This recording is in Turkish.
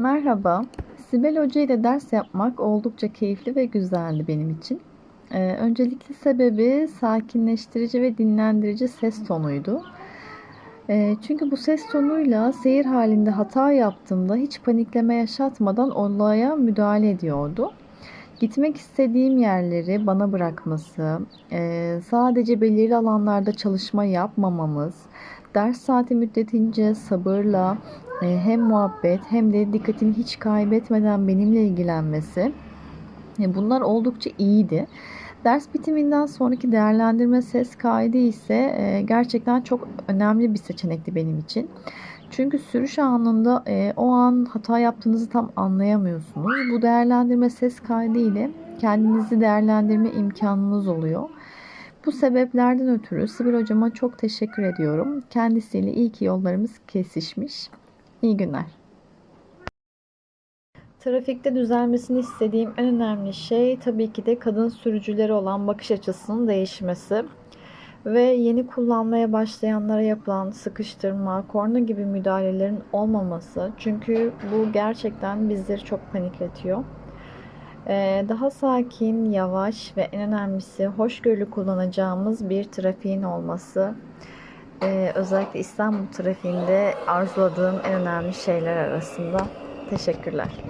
Merhaba. Sibel Hoca ile ders yapmak oldukça keyifli ve güzeldi benim için. Ee, öncelikli sebebi sakinleştirici ve dinlendirici ses tonuydu. Ee, çünkü bu ses tonuyla seyir halinde hata yaptığımda hiç panikleme yaşatmadan olaya müdahale ediyordu. Gitmek istediğim yerleri bana bırakması, e, sadece belirli alanlarda çalışma yapmamamız, ders saati müddetince sabırla hem muhabbet hem de dikkatini hiç kaybetmeden benimle ilgilenmesi e, bunlar oldukça iyiydi. Ders bitiminden sonraki değerlendirme ses kaydı ise e, gerçekten çok önemli bir seçenekti benim için. Çünkü sürüş anında e, o an hata yaptığınızı tam anlayamıyorsunuz. Bu değerlendirme ses kaydı ile kendinizi değerlendirme imkanınız oluyor. Bu sebeplerden ötürü Sibel hocama çok teşekkür ediyorum. Kendisiyle iyi ki yollarımız kesişmiş. İyi günler. Trafikte düzelmesini istediğim en önemli şey tabii ki de kadın sürücülere olan bakış açısının değişmesi ve yeni kullanmaya başlayanlara yapılan sıkıştırma, korna gibi müdahalelerin olmaması. Çünkü bu gerçekten bizleri çok panikletiyor. Ee, daha sakin, yavaş ve en önemlisi hoşgörülü kullanacağımız bir trafiğin olması. Ee, özellikle İstanbul trafiğinde arzuladığım en önemli şeyler arasında. Teşekkürler.